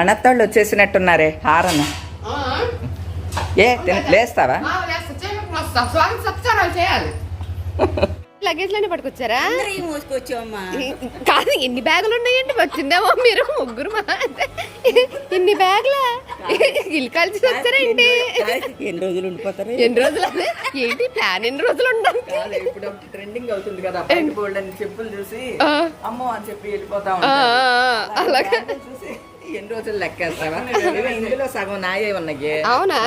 మనత్తాళ్ళు వచ్చేసినట్టున్నారే horn ఏ లేస్తావా? లగేజ్లోనే పట్టుకొచ్చారా? కాదు ఎన్ని బ్యాగులు ఉన్నాయండి వచ్చిందేమో మీరు? ముగ్గురు ఇన్ని బ్యాగులా? ఇల్లు కలిసి వచ్చారేంటి ఎన్ని రోజులు ఉండిపోతారు? ఎన్ని రోజులు? ఏంటి ప్లాన్? ఎన్ని రోజులు ఉండాలి ఇప్పుడు ట్రెండింగ్ అవుతుంది కదా బయట బోల్డ్ అని చెప్పులు చూసి. అమ్మో అని చెప్పి వెళ్ళిపోతా అలాగా. చూసి ఎన్ని రోజులు లెక్కేస్తావా? ఇందులో సగం నాయే ఉన్నాయి అవునా?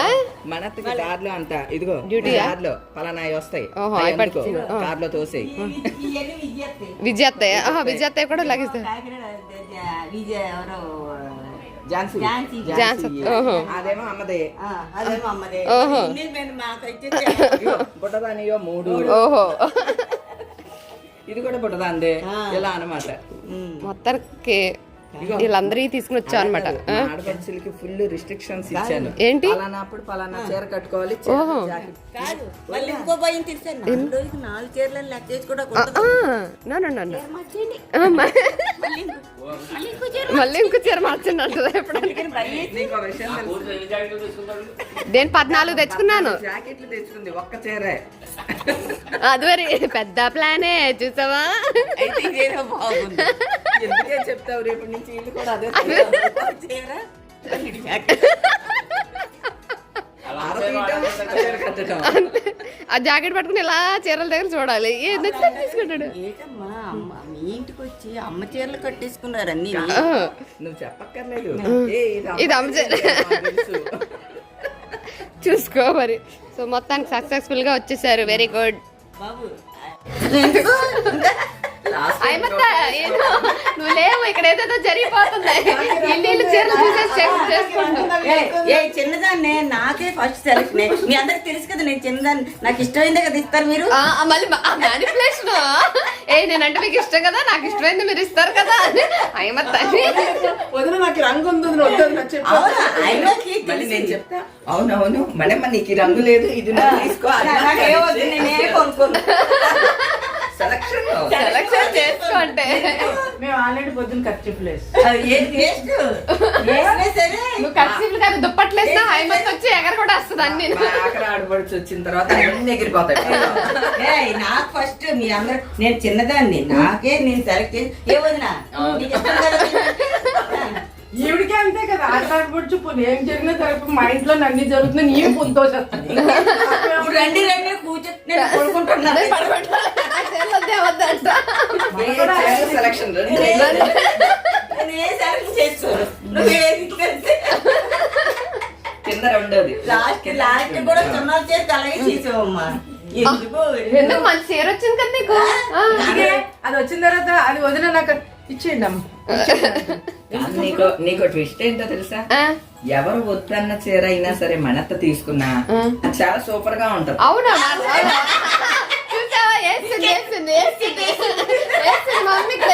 కార్లో ఇదిగో? కార్లో పలానాయి వస్తాయి. కార్లో తోసేయి. విజయత్తయ్య విజయత్తయ్య కూడా ఝాన్సీ. అదేమో అమ్మదే. అదేమో అమ్మదే. బుట్టదానియో మూడు. ఓహో. ఇది కూడా బుట్టదాందే ఆ. ఇలా అన్నమాట. ఉమ్. మొత్తానికి వీళ్ళందరికీ తీసుకుని వచ్చాం అనమాట ఆడపడుచులకి ఫుల్ రిస్ట్రిక్షన్స్ ఇచ్చాను. ఏంటి? పలానా అప్పుడు పలానా చీర కట్టుకోవాలి ఓహో. జాకెట్. కాదు మళ్ళీ ఇంకో భయం నాలుగు రోజులకి నాలుగు చీరలు లెక్క చేసి కూడా నో నో నో మార్చేయండి మళ్ళీ ఇంకో- మళ్ళీ ఇంకో చీర మళ్ళీ ఇంకో చీర మార్చండి అంటది నేను పద్నాలుగు తెచ్చుకున్నాను. జాకెట్లు తెచ్చుకుంది ఒక్క చీరే. అది మరి పెద్ద ప్లానే చూసావా? బాగుంది. ఎందుకే చెప్తావు? రేపు నుంచి ఇల్లు కూడా అదే కట్టడం. ఆ జాకెట్ పట్టుకుని ఇలా చీరల దగ్గర చూడాలి. ఏ నచ్చితే తీసుకుంటాడు? అమ్మ మీ ఇంటికి వచ్చి అమ్మ చీరలు కట్టేసుకున్నారు అన్ని. నువ్వు చెప్పక్కర్లేదు. ఇది అమ్మ చీర. చూసుకో మరి. సో మొత్తానికి సక్సెస్ఫుల్గా వచ్చేసారు. వెరీ గుడ్ బాబు. Last time అయ్యమత్త ఏదో నువ్వు లేవు ఇక్కడ ఏదేదో జరిగిపోతుంది. ఇల్లు ఇల్లు చీరలు చూసేసి చెక్ చేసుకుంటా. ఏ, చిన్నదాన్నే నాకే ఫస్ట్ సెలెక్షన్ మీ అందరికి తెలుసు కదా నేను చిన్నదాన్ని. నాకు ఇష్టమైందే కదా ఇస్తారు మీరు? ఆ, ఆ, మళ్ళీ మ్యానిపులేషన్ ఏ నేనంటే మీకు ఇష్టం కదా నాకు ఇష్టమైంది మీరు ఇస్తారు కదా అని. వదిన నాకు రంగు ఉంది నేను చెప్తా. అవునవును మడమ్మ నీకు ఈ రంగు లేదు ఇది నువ్వు తీసుకో నాకే వద్దు నేనే కొనుక్కోను. సెలక్షన్ సెలక్షన్ చేసుకోంటే మేము ఆల్రెడీ పొద్దున్న ఖర్చు ప్లేస్ అది ఏది వేస్ట్ వేసినా సరే నువ్వు ఖర్చీలు కాదు దుప్పట్లేసినా హైమత్ వచ్చి ఎగర కూడా వస్తుంది అన్ని ఆఖరి ఆడపడిచి వచ్చిన తర్వాత అన్ని ఎగిరిపోతాయి. ఏయ్, నాకు ఫస్ట్ మీ అందరు నేను చిన్నదాన్ని నాకే నేను సెలెక్ట్ చేసి ఏ వదినా? ఈవిడికే అంతే కదా ఆడతాడు పొడుచు పోనీ. ఏం జరిగినా ఇప్పుడు మా ఇంట్లో అన్ని జరుగుతుంది నీవు పుంతో ఇప్పుడు రండి రండి కూర్చో. కొడుకుంటున్నాను సెలక్షన్ కింద రెండోది. లాస్ట్ లాస్ట్ కూడా చేసి అలాగే చేసావమ్మా. ఎందుకు మంచి చీర వచ్చింది కదా నీకు? అది వచ్చిన తర్వాత అది వదిన నాకు ఇచ్చేయండి నీకు నీకు ట్విస్ట్ ఏంటో తెలుసా? ఎవరు వద్దన్న చీర అయినా సరే మనత్త తీసుకున్నా అది చాలా సూపర్గా ఉంటది. అవునా? వేస్తుంది వేస్తుంది వేస్తుంది వేస్తుంది మమ్మీకి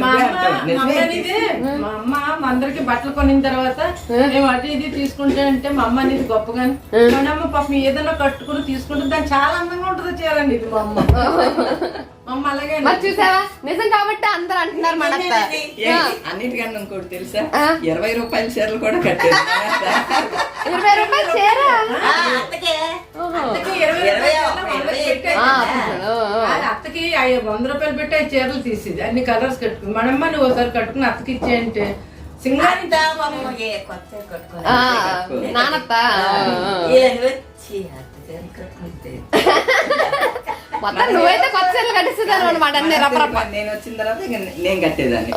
మా నువ్వే అమ్మ. మా అందరికి బట్టలు కొనిన తర్వాత మేము అటు ఇది తీసుకుంటే అంటే మా అమ్మ అనేది గొప్పగా అమ్మ పాపం ఏదైనా కట్టుకుని తీసుకుంటే దాన్ని చాలా అందంగా ఉంటుంది చేయాలండి ఇది మా అమ్మ. మరి చూసావా? నిజం కాబట్టి అందరు అంటున్నారు మన అత్త. ఏంటి? అన్నిటికన్నా ఇంకోటి తెలుసా. ఇరవై రూపాయల చీరలు కూడా కట్టేది ఇరవై రూపాయలు చీర? ఆ, అత్తకే. వంద రూపాయలు పెట్టి ఆ చీరలు తీసేది. అన్ని కలర్స్ కట్టుకుని. మనమ్మ నువ్వు ఒకసారి కట్టుకుని అత్తకి ఇచ్చేయంటే. సింగారి నానత్త. మొత్తం నువ్వైతే కొత్త చీరలు కట్టిస్తుంది అనమాట అన్ని రప్పరప్ప నేను వచ్చిన తర్వాత ఇక నేను కట్టేదాన్ని.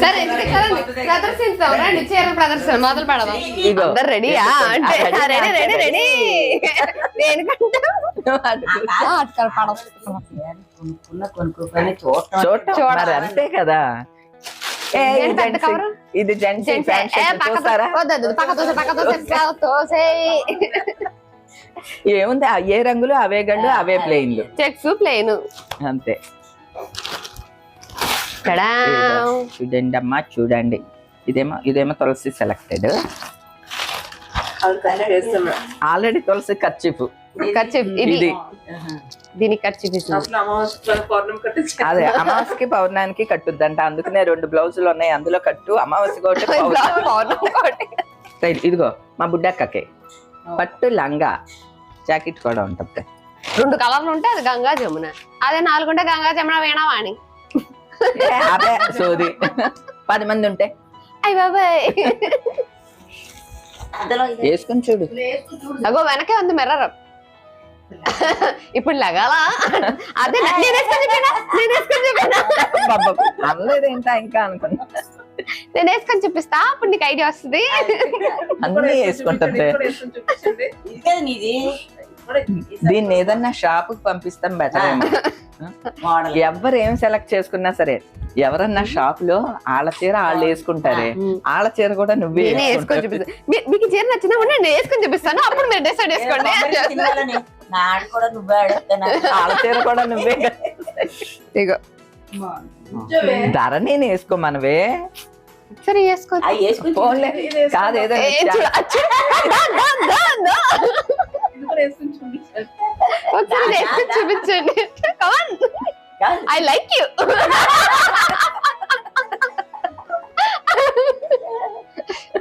సరే ఇంటికి కదండి ప్రదర్శిస్తాం. రండి చీరల ప్రదర్శన మొదలు పెడదాం. ఇగో. అందరు రెడీయా? అంటే ఆ, ready, రెడీ రెడీ. రెడీ. దేనికంటే కొనుక్కున్న కొనుక్కోకపోయినా చూడటం చూడటం చూడాలి. అంతే కదా. ఇది జెంట్స్- చూసారా? ఏముంది ఆ ఏ రంగులు అవే గండు అవే ప్లెయిన్లు. చెక్స్ ప్లేన్ అంతే. చూడండి అమ్మా చూడండి. ఇదేమో ఇదేమో తులసి సెలెక్టెడ్ ఆల్రెడీ తులసి ఖర్చు ఖర్చు ఇది ఇది దీనికి ఖర్చు అదే అమావాస్యకి పౌర్ణానికి కట్టుద్దంట. అందుకనే రెండు బ్లౌజులు ఉన్నాయి అందులో కట్టు. అమావాస్య ఒకటి పౌర్ణమి. ఇదిగో మా బుడ్డక్కకి. పట్టు లంగా జాకెట్ కూడా ఉంటుంది. రెండు కలర్లు ఉంటే అది గంగా జమున. అదే నాలుగుంటే గంగా జమున వేణావాణి. సోది. పది మంది ఉంటే. అయ్య బాబాయ్. వేసుకుని చూడు. అగో వెనకే ఉంది మిర్రర్. ఇప్పుడు లగాల? అదే ఇంకా అనుకున్నా. నేను వేసుకొని చూపిస్తా అప్పుడు నీకు ఐడియా వస్తుంది. అన్ని వేసుకుంటుంది దీన్ని ఏదన్నా షాప్కి పంపిస్తాం బెటర్ ఎవరు ఏం సెలెక్ట్ చేసుకున్నా సరే ఎవరన్నా షాప్లో ఆళ్ళ చీర వాళ్ళు వేసుకుంటారే ఆళ్ళ చీర కూడా నువ్వే వేసుకొని. చూపిస్తా. మీకు చీర నచ్చినా కూడా నేను వేసుకొని చూపిస్తాను. అప్పుడు మీరు డిసైడ్ చేసుకోండి. అని చెప్తా. సినిమాలోనే నా ఆడ కూడా నువ్వే కూడా నువ్వే. ఇగో. ధర నేను వేసుకో మనవే. సరే వేసుకో. కాదు ఏదో చూపించండి ఒకసారి వేసుకొని చూపించండి. కాదు. ఐ లైక్ యూ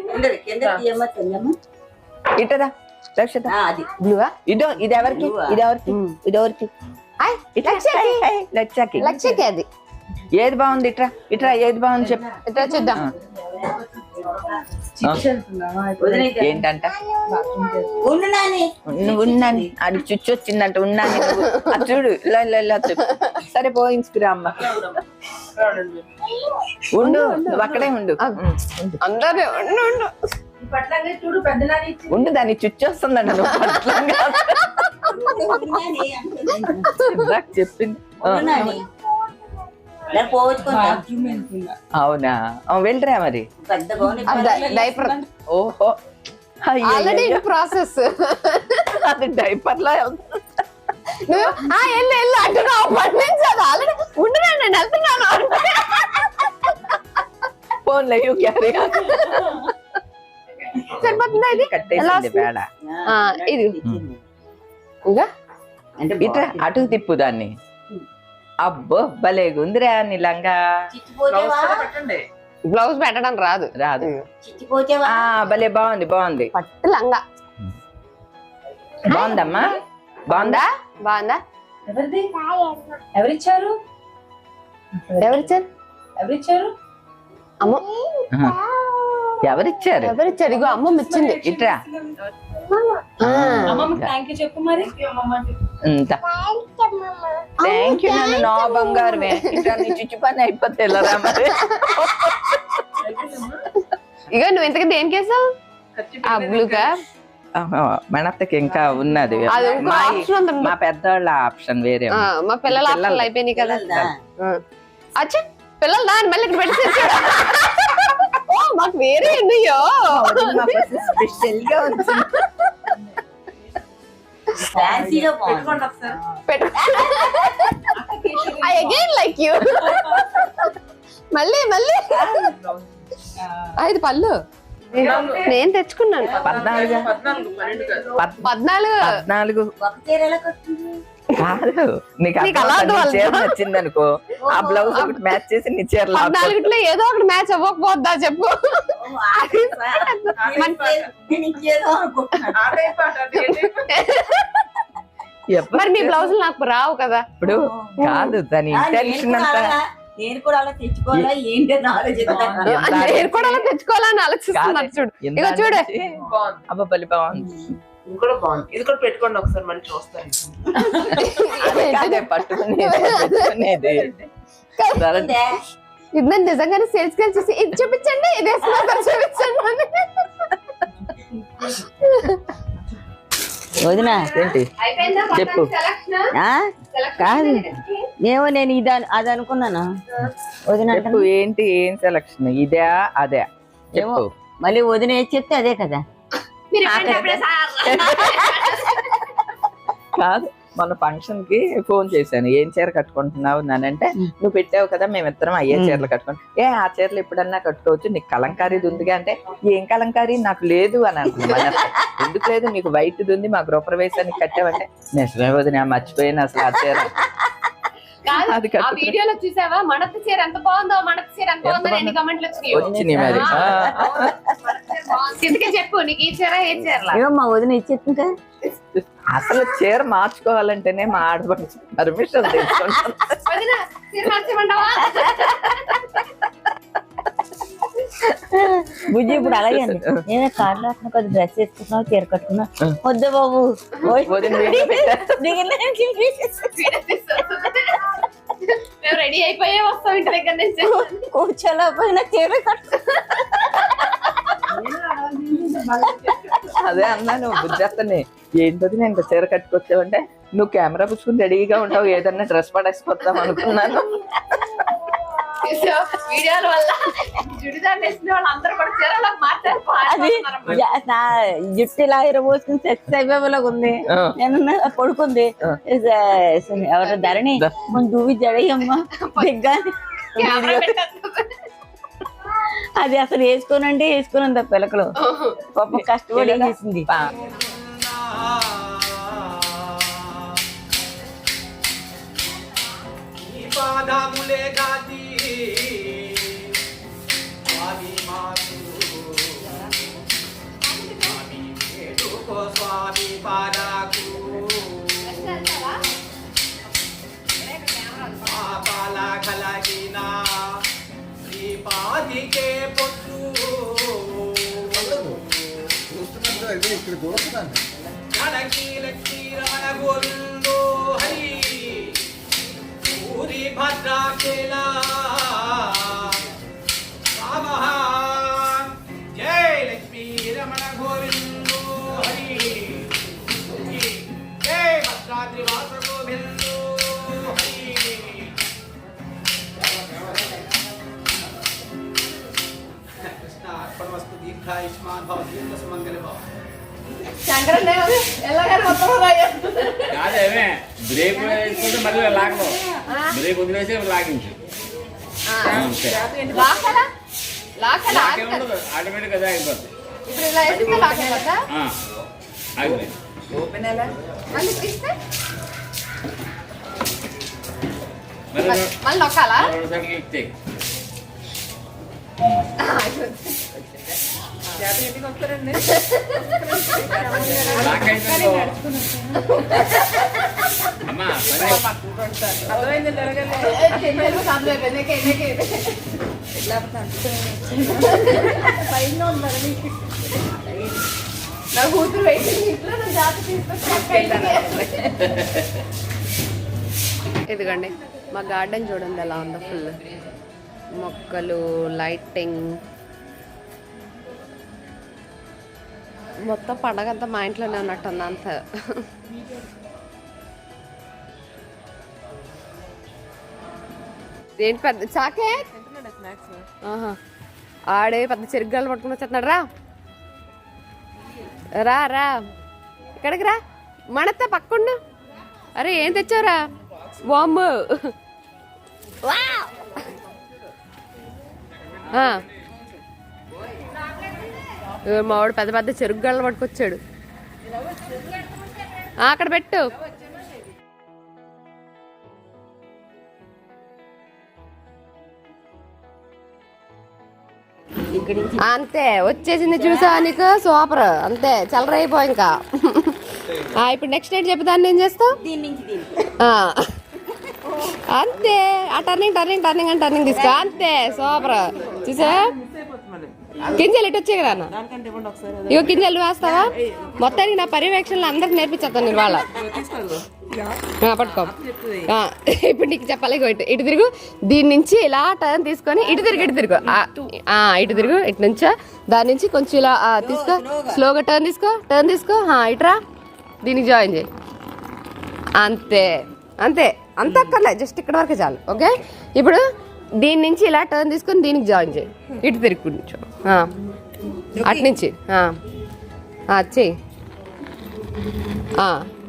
ఉండదు, కింద తీయమ్మా, చెల్లెమ్మ. ఇటదా రక్షిత అది. బ్లూవా ఇదో ఇది ఎవరికి? ఇది ఎవరికి? ఇది ఎవరికి? ఇట్లా. లచ్చకి లక్ష్యకి అది. ఏది బాగుంది? ఇట్రా ఇట్రా ఏది బాగుంది చెప్పు. ఇట్లా చూద్దాం. ఏంటంట? ఉన్నాను అది చుచ్చు వచ్చిందంట ఉన్నాను చూడు. ఇలా ఇలా ఇలా చెప్పు. సరే పోయించుకురా అమ్మ. ఉండు అక్కడే ఉండు. అందరూ ఉండు, చూడు పెద్ద నాని ఇచ్చి ఉండు దాన్ని. ఉండు నాని అంటుంది. ఇందాక చెప్పింది. అవునా వెళ్ళరా మరి? డైపర్ ఓహో. అయ్యయ్యయ్య. ఆల్రెడీ ఇన్ ప్రాసెస్ అది డైపర్లో వెళ్తుంది. ఆ ఎల్లు ఎల్లు అంటున్నావు అప్పటి నుంచి అది ఆల్రెడీ ఉండునా నేను వెళ్తున్నాను. ఫోన్లో యూ క్యారీ సరిపోతుందా ఇది ఇది. ఇంకా? అంటే తిప్పు దాన్ని. అబ్బో భలే గుందిరా నీ లంగా చిచ్చిపోతేవా పెట్టండి. బ్లౌజ్ పెట్టడం రాదు. రాదు. భలే బాగుంది బాగుంది. పట్టు లంగా బాగుందమ్మా? బాగుందా? బాగుందా? ఎవరిది? ఎవరిచ్చారు? ఎవరిచ్చారు? ఎవరిచ్చారు? అమ్మ. ఎవరిచ్చారు? ఎవరిచ్చారు? ఇగో అమ్మమ్మ ఇచ్చింది ఇట్రా థ్యాంక్ యూ నన్ను నా బంగారమే. ఇట్లా నీ చుచ్చు పని అయిపోతే వెళ్ళరా మరి? ఇగో నువ్వు ఇంతకీ దేనికి వేసావు? ఆ బ్లూ గా ఆహా, మనత్తకి ఇంకా ఉన్నది. మా option ఉంది. మా పెద్దవాళ్ళ ఆప్షన్ వేరే. మా పిల్లల. ఆప్షన్లు అయిపోయినాయి కదా? అచ్చా పిల్లలు దాని మళ్ళీ ఇక్కడ పెట్టి మాకు వేరే స్పెషల్గా ఐ అగైన్ లైక్ యూ మళ్ళీ మళ్ళీ. ఐదు పళ్ళు. నేను తెచ్చుకున్నాను. పద్నాలుగు పద్నాలుగు పద్నాలుగు. కాదు. నీకు చీర నచ్చింది అనుకో ఆ బ్లౌజ్ ఒకటి మ్యాచ్ చేసి నీ చీర. పద్నాలుగులో ఏదో ఒకటి మ్యాచ్ అవ్వకపోద్దా చెప్పు. మరి మీ బ్లౌజులు నాకు రావు కదా. ఇప్పుడు కాదు దాని ఇంటెన్షన్ కూడా అంతా నేను కూడా అలా తెచ్చుకోవాలా? ఏంటి నేను కూడా అలా తెచ్చుకోవాలని ఆలోచిస్తున్నారు చూడు. ఇగో చూడు. అబ్బా బలి బాగుంది. ఇది కూడా బాగుంది. ఇది కూడా పెట్టుకోండి ఒకసారి మళ్ళీ చూస్తాను. పట్టుకునేది? ఇది నేను నిజంగానే సేల్స్కి చూసి ఇది చూపించండి ఇది వేసుకున్నా చూపించండి అని. వదినా ఏంటి? చెప్పు. ఆ? కాదు. ఏమో నేను ఇది అది అనుకున్నాను? వదిన అంటే చెప్పు ఏంటి ఏం సెలక్షన్ ఇదే అదే. ఏమో మళ్ళీ వదిన ఏది చెప్తే అదే కదా. మీరు. కాదు మన ఫంక్షన్కి ఫోన్ చేశాను. ఏం చీర కట్టుకుంటున్నావు అంటే నువ్వు పెట్టావు కదా మేమిద్దరం అయ్యే చీరలు కట్టుకుంటాం ఏ ఆ చీరలు ఎప్పుడన్నా కట్టుకోవచ్చు? నీకు కలంకారీది ఉందిగా అంటే ఏం కలంకారీ? నాకు లేదు అని అంటున్నాను ఎందుకు లేదు? నీకు వైట్ ఉంది మా గృహప్రవేశానికి కట్టావంటే నిజమే వదిన మర్చిపోయాను అసలు ఆ చీర. కాదు, అది ఆ వీడియోలో చూసావా? మడత చీర ఎంత బాగుందో మడత చీర ఎంత బాగుందో ఎన్ని కమెంట్లు వచ్చినాయి. ఎందుకే చెప్పు నీకు ఈ చీర ఏ చీరలా? ఏమమ్మా వదిన ఇచ్చేస్తుంటే అసలు చీర మార్చుకోవాలంటేనే మా ఆడపడి పర్మిషన్ తీసుకుంటాం వదినా, చీర మార్చేయమంటావా? బుజ్జి ఇప్పుడు అలాగే అండి నేనే కార్లో వస్తున్నా కొద్ది డ్రెస్ వేసుకున్నావు చీర కట్టుకున్నా. వద్దు బాబు. రెడీ అయిపోయే వస్తాం ఇంటి దగ్గర నుంచి. కూర్చోలేకపోయినా చీర కట్టు అదే అన్నాను బుద్ధత్తని ఏంటది నేను ఇంత చీర కట్టుకొచ్చావంటే? నువ్వు కెమెరా పుచ్చుకుని రెడీగా ఉంటావు ఏదన్నా డ్రెస్ పడేసుకొద్దాం అనుకున్నాను. వీడియోల వల్ల చుడిదార్ వేసిన వాళ్ళు అందరూ కూడా చీరలకు అది నా జుట్టు ఇలా ఇరబోసుకుని సెక్స్ అయిపోయేలాగా ఉంది. నేను పడుకుంది ఎవరు ధరణి? ముందు duvi జడయ్యమ్మా. అది అసలు వేసుకోనండి వేసుకోనండి ఆ పిలకలు పాప కష్టపడి వేసింది. పాదములే స్వామి పారాకు. పాపాల కలగిన శ్రీపాదికే పొత్తు గోవిందో హరి. పూరి భద్రాకేలా దీర్ఘాయుష్మాన్ భవ భవ. కాదేమే బ్రేక్ వేసుకుంటే మళ్ళీ లాగను బ్రేక్ వదిలేసి లాగించు. ఆటోమేటిక్ అదే అయిపోతుంది మళ్ళీ నొక్కాలా? నా కూతురు వెయిటింగ్ ఇంట్లో నా జాత ఇదిగోండి మా గార్డెన్ చూడండి ఎలా ఉందో ఫుల్ మొక్కలు లైటింగ్ మొత్తం పండగ అంతా మా ఇంట్లోనే ఉన్నట్టుంది అంత. ఏంటి పెద్ద చాకే. ఆడే పెద్ద చెరుగ్గాలు పట్టుకుని వచ్చేస్తున్నాడు రా. రా రా. ఇక్కడికి రా. మనత్త పక్కుండు. అరే ఏం తెచ్చావురా? బాంబు ఆ. మావాడు పెద్ద పెద్ద చెరుకు గళ్ళ పట్టుకొచ్చాడు అక్కడ పెట్టు. అంతే. వచ్చేసింది చూసా నీకు? సూపర్. అంతే. చల్లరైపో ఇంకా. ఆ, ఇప్పుడు నెక్స్ట్ ఏంటి చెప్పి దాన్ని ఏం చేస్తావు. అంతే. ఆ టర్నింగ్ టర్నింగ్ టర్నింగ్ అని టర్నింగ్ తీసుకో అంతే. సూపర్. చూసా గింజలు ఇటు వచ్చాయి కదా అన్న? ఇగో గింజలు వేస్తావా? మొత్తానికి నా పర్యవేక్షణలో అందరికి నేర్పించేస్తాను నేను వాళ్ళ. పట్టుకో. ఇప్పుడు నీకు చెప్పాలి ఇటు ఇటు తిరుగు. దీని నుంచి ఇలా టర్న్ తీసుకొని ఇటు తిరుగు ఇటు తిరుగు. ఇటు తిరుగు ఇటు నుంచా. దాని నుంచి కొంచెం ఇలా తీసుకో. స్లోగా టర్న్ తీసుకో టర్న్ తీసుకో. ఇటురా దీనికి జాయిన్ చేయి. అంతే. అంతే. అంత అక్కర్లే. జస్ట్ ఇక్కడ వరకు చాలు. ఓకే? ఇప్పుడు దీని నుంచి ఇలా టర్న్ తీసుకొని దీనికి జాయిన్ చేయి. ఇటు తిరుగు కొంచెం అటు నుంచి. చెయ్యి.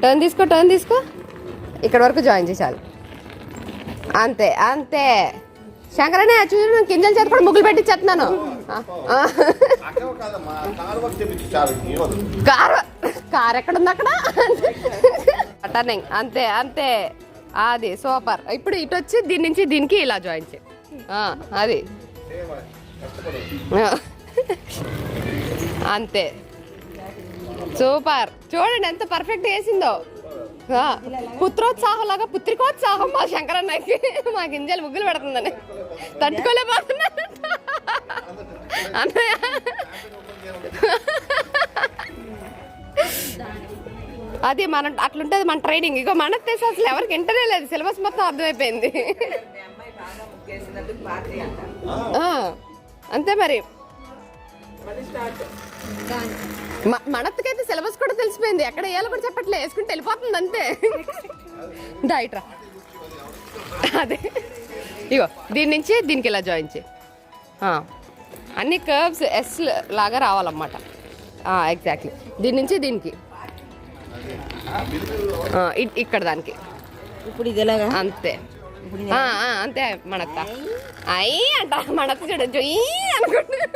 టర్న్ తీసుకో టర్న్ తీసుకో. ఇక్కడ వరకు జాయిన్ చేసాలి అంతే అంతే. శంకరనే చూడు నేను కింజల చేత కూడా ముగ్గులు పెట్టి చెప్తున్నాను. కారు కారు ఎక్కడ ఉంది అక్కడ? టర్నింగ్ అంతే అంతే. అది సూపర్. ఇప్పుడు ఇటు వచ్చి దీని నుంచి దీనికి ఇలా జాయిన్ చేయి. అది. అంతే. సూపర్. చూడండి ఎంత పర్ఫెక్ట్ వేసిందో పుత్రోత్సాహం లాగా పుత్రికోత్సాహం మా శంకరన్నకి. మా గింజలు ముగ్గులు పెడుతుందని. తట్టుకోలేకపోతున్నా అన్నయ్య. అది మనం అట్లుంటది మన ట్రైనింగ్ ఇక మన తెసి అసలు ఎవరికి ఇంటనే లేదు. సిలబస్ మొత్తం అర్థమైపోయింది. అంతే మరి. మ- మనత్తకైతే సిలబస్ కూడా తెలిసిపోయింది. ఎక్కడ వేయాలో కూడా చెప్పట్లే. వేసుకుంటే వెళ్ళిపోతుంది అంతే. డైట్రా అదే. ఇగో దీని నుంచి దీనికి ఇలా జాయిన్ చేయి. అన్ని కర్వ్స్ ఎస్ లాగా రావాలన్నమాట. ఎగ్జాక్ట్లీ దీని నుంచి దీనికి. ఇక్కడ దానికి. ఇప్పుడు ఇది ఎలాగా? అంతే. అంతే మనత్త అయ్యి అంట మనత్త చూడొచ్చు ఈ అనుకుంటా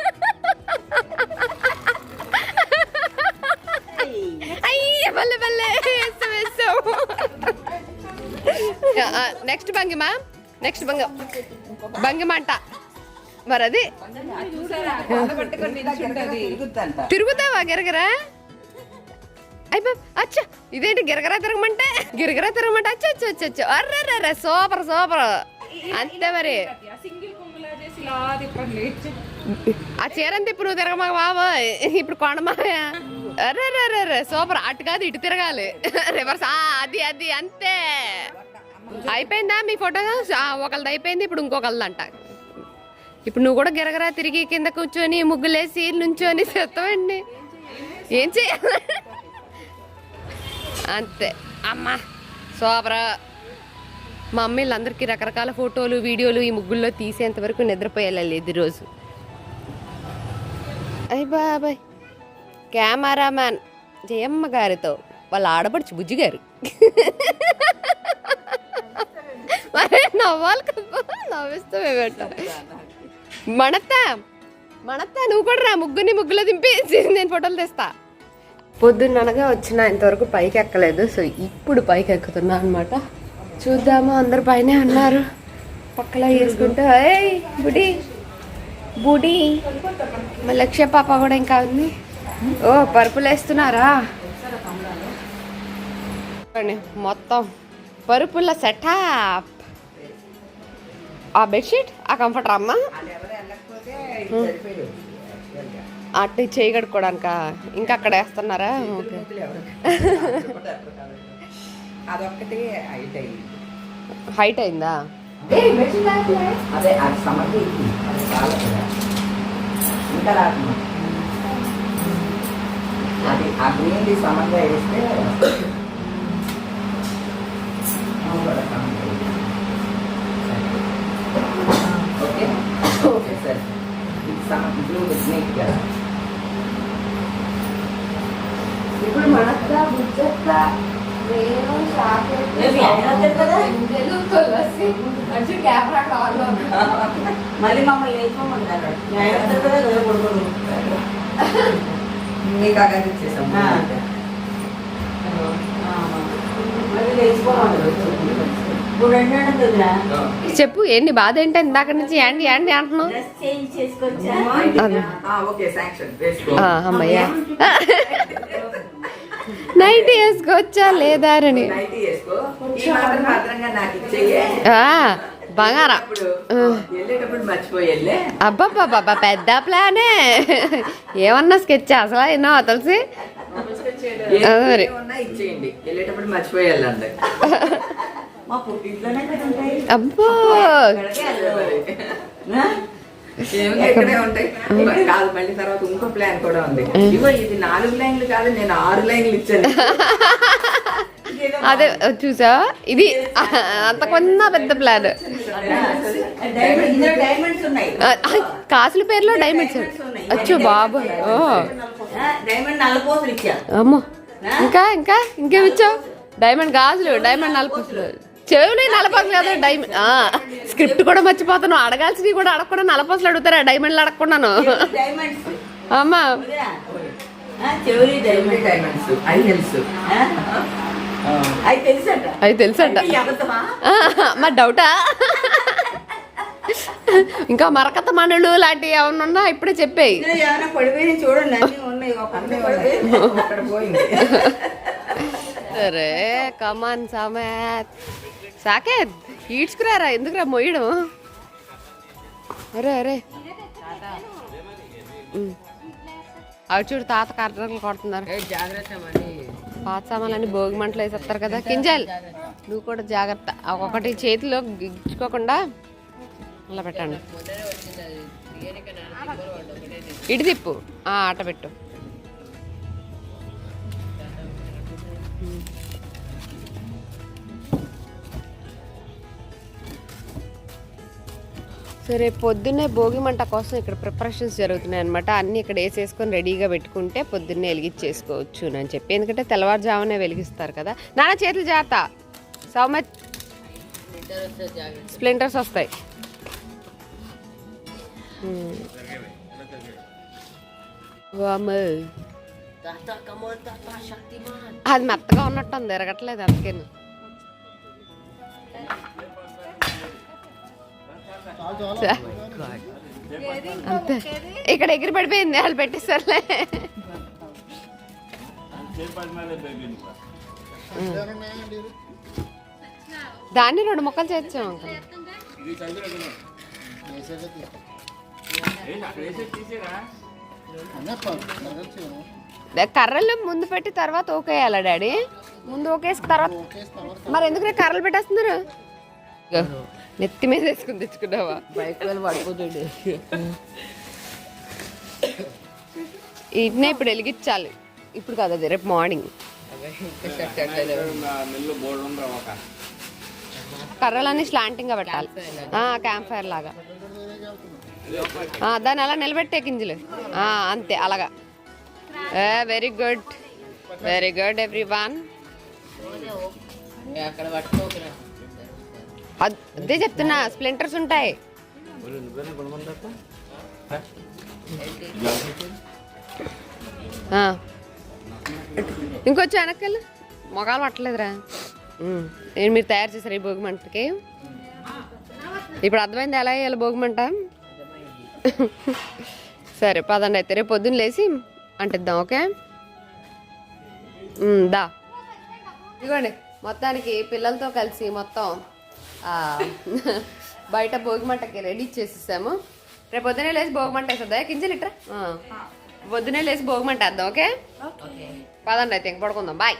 అయ్య బల్లె బల్లె వేస్తాం వేస్తాం నెక్స్ట్ భంగిమ నెక్స్ట్ భంగ భంగిమ అంట మరి అది తిరుగుద్దంట తిరుగుతావా గిరగరా అయిపో అచ్చా ఇదేంటి గిరగరా తిరగమంటే? గిరగరా తిరగమంటే? అచ్చా అచ్చా అచ్చా అచ్చా. అర్రే సూపర్ సూపర్. అంతే మరి. ఆ చీర చేసి ఇప్పుడు నువ్వు తిరగమా బాబు? ఇప్పుడు కొండమాయా. అరే రే రే రే సూపర్. అటు కాదు ఇటు తిరగాలి. రివర్స్. అది అది అంతే. అయిపోయిందా మీ ఫోటో? ఒకళ్ళది అయిపోయింది ఇప్పుడు ఇంకొకళ్ళది అంట ఇప్పుడు నువ్వు కూడా గిరగరా తిరిగి కింద కూర్చొని ముగ్గులేసి నుంచొని చెప్తావండి ఏం చేయాలి అంతే. అమ్మా సోబరా. మా రకరకాల ఫోటోలు వీడియోలు ఈ ముగ్గుల్లో తీసేంత వరకు నిద్రపోయేలా ఇది రోజు అయ్య బాబాయ్. కెమెరామ్యాన్ జయమ్మ గారితో వాళ్ళ ఆడపడుచు బుజ్జి గారు. నవ్వాలి కదా నవ్విస్తూ మేమేట మణత్త నువ్వు కూడా రా ముగ్గుని ముగ్గులో దింపి నేను ఫోటోలు తెస్తా. పొద్దున్ననగా వచ్చిన ఇంతవరకు పైకి ఎక్కలేదు. సో ఇప్పుడు పైకి ఎక్కుతున్నా అనమాట చూద్దాము అందరు పైనే అన్నారు పక్కలా వేసుకుంటూ ఏయ్ బుడి బుడి. మా లక్ష్య పాప కూడా ఇంకా ఉంది. ఓ పరుపులు వేస్తున్నారా మొత్తం పరుపుల సెటప్. ఆ బెడ్షీట్ ఆ కంఫర్టర్ అమ్మ అటు చేయి కడుక్కోవడానిక ఇంకా అక్కడ వేస్తున్నారా? ఓకే. అదొక్కటి హైట్ అయిందా. అదే సమంగా వేస్తే ఓకే? Okay sir. ఇది సమ బ్లూ కదా ఇప్పుడు బుజ్జక్క నేను? తులసి మంచి కెమెరా కావాలి మళ్ళీ మమ్మల్ని మీకు అక్కడ ఇచ్చేసాం. మళ్ళీ చెప్పు ఏంటి బాధ ఏంటి? ఇందాక నుంచి ఏంటి ఏంటి అంటున్నావు. డ్రెస్ చేంజ్ చేసుకొచ్చా? అది. ఆ, ఓకే శాంక్షన్ వేసుకో. ఆ, అమ్మయ్యా. నైట్ వేసుకోవచ్చా లేదా అని. బంగారం. అబ్బబ్బబ్బబ్బా పెద్ద ప్లానే. ఏమన్నా స్కెచ్ అసలు ఎన్నో తెలిసి? మరి. అబ్బో. ఇక్కడికే వెళ్ళదు. ఆ? ఏముంది ఇక్కడే ఉంటాయి కాదు మళ్ళీ తర్వాత ఇంకో ప్లాన్ కూడా ఉంది. ఇగో ఇది నాలుగు లైన్లు కాదు నేను ఆరు లైన్లు ఇచ్చాను. అదే చూసా ఇది అంత కొన్న పెద్ద ప్లాన్ కాసుల పేరులో డైమండ్స్ అచ్చు బాబు అమ్మో. ఇంకా ఇంకా ఇంకేమిచ్చావు డైమండ్ గాజులు డైమండ్ నలపసులు చెవులు నలపసులు కదా డైమండ్ స్క్రిప్ట్ కూడా మర్చిపోతాను అడగాల్సినవి కూడా అడగకుండా నలపసులు అడుగుతారా? డైమండ్లు అడగకుండాను. అమ్మా. అవి అది తెలుసంట మా డౌటా ఇంకా మరకత మనులు లాంటివి ఏమన్నా ఉన్నా ఇప్పుడే చెప్పాయి. చూడండి అరే కమాన్ సమేత్ సాకేత్ ఈడ్చుకురారా? ఎందుకురా మొయ్యడం? అరే అరే. అవి చూడు తాత కర్రలు కొడుతున్నారు. పాత సామాన్లన్నీ భోగి మంటలు వేసేస్తారు కదా. కింజల్ నువ్వు కూడా జాగ్రత్త. ఒక్కొక్కటి చేతిలో గిచ్చుకోకుండా అలా పెట్టండి. ఇటు తిప్పు. ఆ, ఆట పెట్టు. సరే పొద్దున్నే భోగి మంట కోసం ఇక్కడ ప్రిపరేషన్స్ జరుగుతున్నాయి అనమాట అన్నీ ఇక్కడ వేసేసుకొని రెడీగా పెట్టుకుంటే పొద్దున్నే వెలిగించేసుకోవచ్చు అని చెప్పి. ఎందుకంటే తెల్లవారుజామునే వెలిగిస్తారు కదా. నాన్న చేతులు జాగ్రత్త. సౌమత్ స్ప్లింటర్స్ వస్తాయి. హ్మ్. అది మెత్తగా ఉన్నట్టు ఉంది ఎరగట్లేదు అందుకే అంతే. ఇక్కడ ఎగిరి పడిపోయింది వాళ్ళు పెట్టేస్తారులే దాన్ని రెండు మొక్కలు చేర్చాం అక్కడ తీసేరా? కర్రలు ముందు పెట్టి తర్వాత ఓకేయాలా డాడీ? ముందు ఓకేసి తర్వాత మరి ఎందుకు కర్రలు పెట్టేస్తున్నారు? నెత్తి మీద వేసుకుని తెచ్చుకున్నావా? పడిపోతుంది వీటినే ఇప్పుడు వెలిగించాలి. ఇప్పుడు కాదు అది రేపు మార్నింగ్. కర్రలన్నీ స్లాంటింగ్గా పెట్టాలి. క్యాంప్ ఫైర్ లాగా. దాన్ని అలా నిలబెట్టే గింజలు. అంతే అలాగా. Very good very good every one అదే చెప్తున్నా స్ప్లింటర్స్ ఉంటాయి. ఇంకొచ్చి వెనక్కి మొగాలు పట్టలేదురా. నేను మీరు తయారు చేశారు ఈ భోగి మంటకి ఇప్పుడు అర్థమైంది ఎలా వేయాలి భోగిమంట? సరే పదండి అయితే. రేపు పొద్దున్న లేచి అంటిద్దాం ఓకే? దా. ఇదిగోండి మొత్తానికి పిల్లలతో కలిసి మొత్తం ఆ, బయట భోగి మంటకి రెడీ చేసేసాము రేపు పొద్దునే లేచి భోగి మంట వేస్తుందా కింజలు ఇట్రా? ఆ. పొద్దునే లేచి భోగి మంట వేద్దాం ఓకే. పదండి అయితే ఇంక పడుకుందాం బాయ్.